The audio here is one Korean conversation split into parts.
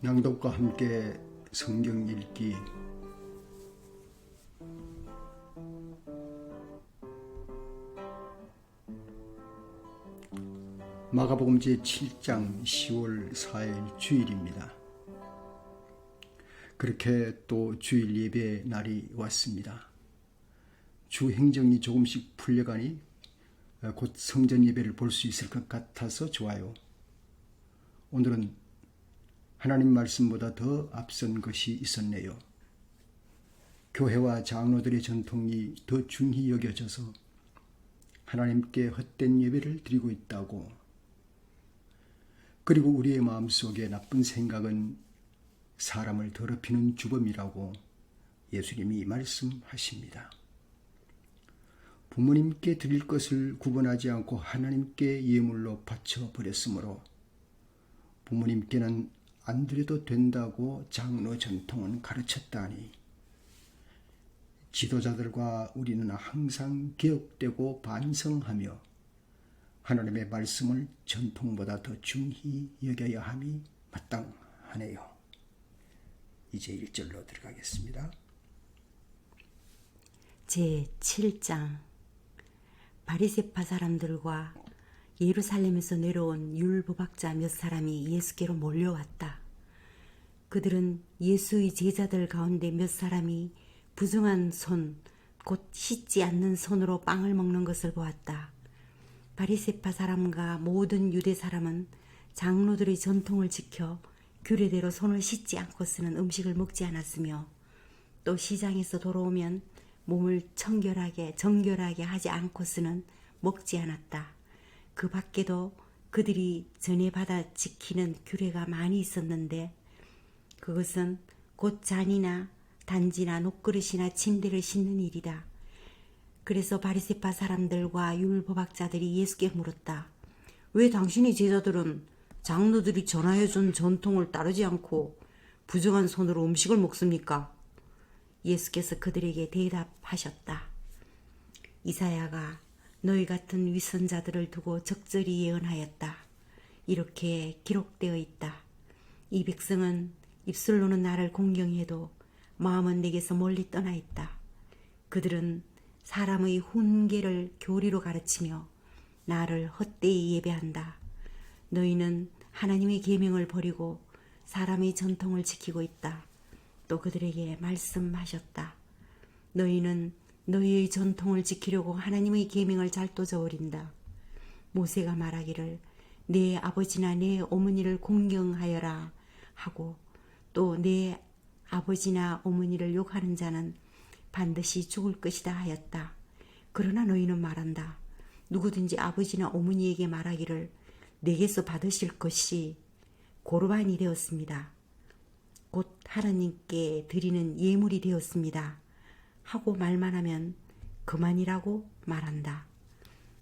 낭독과 함께 성경 읽기 마가복음 제 7장 10월 4일 주일입니다. 그렇게 또 주일 예배 날이 왔습니다. 주 행정이 조금씩 풀려가니 곧 성전 예배를 볼 수 있을 것 같아서 좋아요. 오늘은 하나님 말씀보다 더 앞선 것이 있었네요. 교회와 장로들의 전통이 더 중히 여겨져서 하나님께 헛된 예배를 드리고 있다고. 그리고 우리의 마음속에 나쁜 생각은 사람을 더럽히는 주범이라고 예수님이 말씀하십니다. 부모님께 드릴 것을 구분하지 않고 하나님께 예물로 바쳐 버렸으므로 부모님께는 안 드려도 된다고 장로 전통은 가르쳤다니 지도자들과 우리는 항상 개혁되고 반성하며 하나님의 말씀을 전통보다 더 중히 여겨야 함이 마땅하네요. 이제 1절로 들어가겠습니다. 제 7장 바리세파 사람들과 예루살렘에서 내려온 율법학자 몇 사람이 예수께로 몰려왔다. 그들은 예수의 제자들 가운데 몇 사람이 부정한 손, 곧 씻지 않는 손으로 빵을 먹는 것을 보았다. 바리세파 사람과 모든 유대 사람은 장로들의 전통을 지켜 규례대로 손을 씻지 않고 쓰는 음식을 먹지 않았으며 또 시장에서 돌아오면 몸을 청결하게 정결하게 하지 않고서는 먹지 않았다. 그 밖에도 그들이 전에 받아 지키는 규례가 많이 있었는데 그것은 곧 잔이나 단지나 녹그릇이나 침대를 씻는 일이다. 그래서 바리세파 사람들과 율법학자들이 예수께 물었다. 왜 당신의 제자들은 장로들이 전하여준 전통을 따르지 않고 부정한 손으로 음식을 먹습니까? 예수께서 그들에게 대답하셨다. 이사야가 너희 같은 위선자들을 두고 적절히 예언하였다. 이렇게 기록되어 있다. 이 백성은 입술로는 나를 공경해도 마음은 내게서 멀리 떠나 있다. 그들은 사람의 훈계를 교리로 가르치며 나를 헛되이 예배한다. 너희는 하나님의 계명을 버리고 사람의 전통을 지키고 있다. 또 그들에게 말씀하셨다. 너희는 너희의 전통을 지키려고 하나님의 계명을 잘도 저버린다. 모세가 말하기를 내 아버지나 내 어머니를 공경하여라 하고 또 내 아버지나 어머니를 욕하는 자는 반드시 죽을 것이다 하였다. 그러나 너희는 말한다. 누구든지 아버지나 어머니에게 말하기를 내게서 받으실 것이 고르반이 되었습니다. 곧 하나님께 드리는 예물이 되었습니다. 하고 말만 하면 그만이라고 말한다.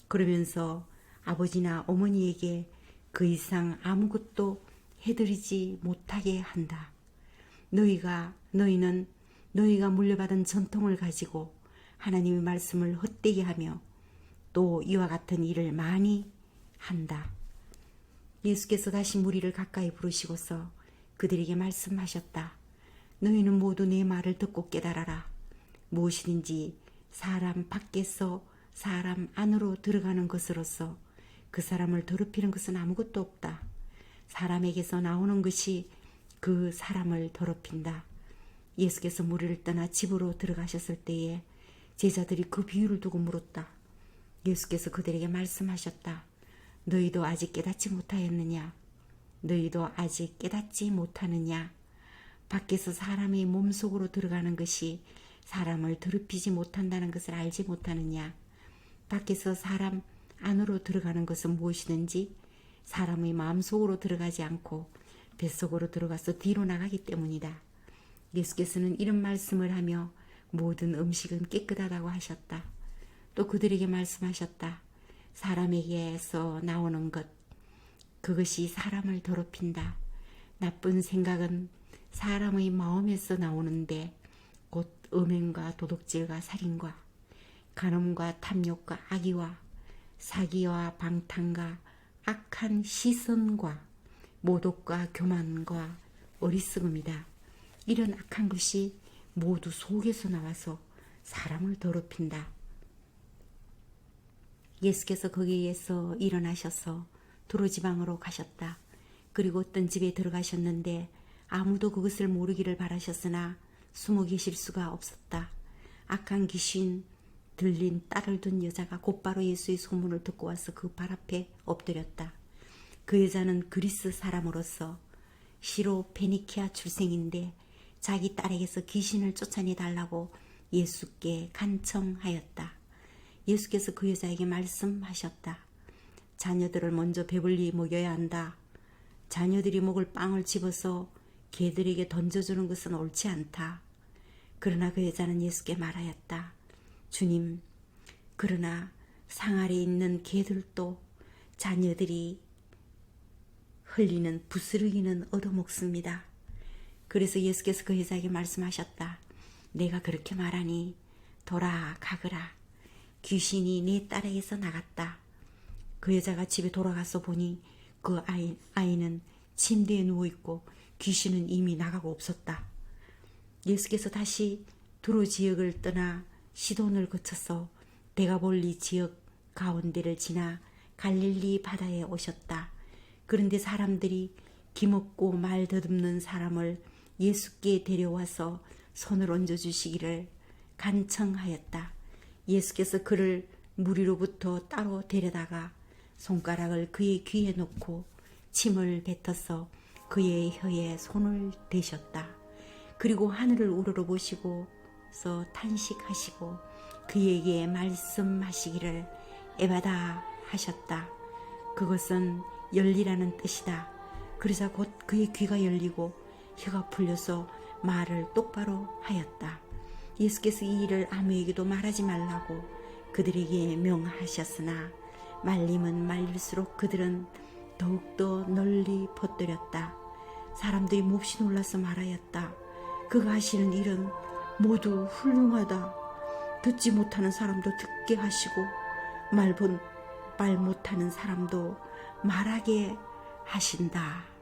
그러면서 아버지나 어머니에게 그 이상 아무것도 해드리지 못하게 한다. 너희가 너희는 너희가 물려받은 전통을 가지고 하나님의 말씀을 헛되게 하며 또 이와 같은 일을 많이 한다. 예수께서 다시 무리를 가까이 부르시고서 그들에게 말씀하셨다. 너희는 모두 내 말을 듣고 깨달아라. 무엇이든지 사람 밖에서 사람 안으로 들어가는 것으로서 그 사람을 더럽히는 것은 아무것도 없다. 사람에게서 나오는 것이 그 사람을 더럽힌다. 예수께서 무리를 떠나 집으로 들어가셨을 때에 제자들이 그 비유를 두고 물었다. 예수께서 그들에게 말씀하셨다. 너희도 아직 깨닫지 못하였느냐? 너희도 아직 깨닫지 못하느냐? 밖에서 사람의 몸속으로 들어가는 것이 사람을 더럽히지 못한다는 것을 알지 못하느냐? 밖에서 사람 안으로 들어가는 것은 무엇이든지 사람의 마음속으로 들어가지 않고 뱃속으로 들어가서 뒤로 나가기 때문이다. 예수께서는 이런 말씀을 하며 모든 음식은 깨끗하다고 하셨다. 또 그들에게 말씀하셨다. 사람에게서 나오는 것, 그것이 사람을 더럽힌다. 나쁜 생각은 사람의 마음에서 나오는데 곧 음행과 도둑질과 살인과 간음과 탐욕과 악의와 사기와 방탕과 악한 시선과 모독과 교만과 어리석음이다. 이런 악한 것이 모두 속에서 나와서 사람을 더럽힌다. 예수께서 거기에서 일어나셔서 두로지방으로 가셨다. 그리고 어떤 집에 들어가셨는데 아무도 그것을 모르기를 바라셨으나 숨어 계실 수가 없었다. 악한 귀신 들린 딸을 둔 여자가 곧바로 예수의 소문을 듣고 와서 그 발 앞에 엎드렸다. 그 여자는 그리스 사람으로서 시로 페니키아 출생인데 자기 딸에게서 귀신을 쫓아내 달라고 예수께 간청하였다. 예수께서 그 여자에게 말씀하셨다. 자녀들을 먼저 배불리 먹여야 한다. 자녀들이 먹을 빵을 집어서 개들에게 던져주는 것은 옳지 않다. 그러나 그 여자는 예수께 말하였다. 주님, 그러나 상 아래 있는 개들도 자녀들이 흘리는 부스러기는 얻어먹습니다. 그래서 예수께서 그 여자에게 말씀하셨다. 내가 그렇게 말하니 돌아가거라. 귀신이 내 딸에게서 나갔다. 그 여자가 집에 돌아가서 보니 그 아이, 아이는 침대에 누워있고 귀신은 이미 나가고 없었다. 예수께서 다시 두로 지역을 떠나 시돈을 거쳐서 데가볼리 지역 가운데를 지나 갈릴리 바다에 오셨다. 그런데 사람들이 기먹고 말 더듬는 사람을 예수께 데려와서 손을 얹어주시기를 간청하였다. 예수께서 그를 무리로부터 따로 데려다가 손가락을 그의 귀에 놓고 침을 뱉어서 그의 혀에 손을 대셨다. 그리고 하늘을 우러러 보시고서 탄식하시고 그에게 말씀하시기를 에바다 하셨다. 그것은 열리라는 뜻이다. 그러자 곧 그의 귀가 열리고 혀가 풀려서 말을 똑바로 하였다. 예수께서 이 일을 아무에게도 말하지 말라고 그들에게 명하셨으나 말림은 말릴수록 그들은 더욱더 널리 퍼뜨렸다. 사람들이 몹시 놀라서 말하였다. 그가 하시는 일은 모두 훌륭하다. 듣지 못하는 사람도 듣게 하시고 말, 본, 말 못하는 사람도 말하게 하신다.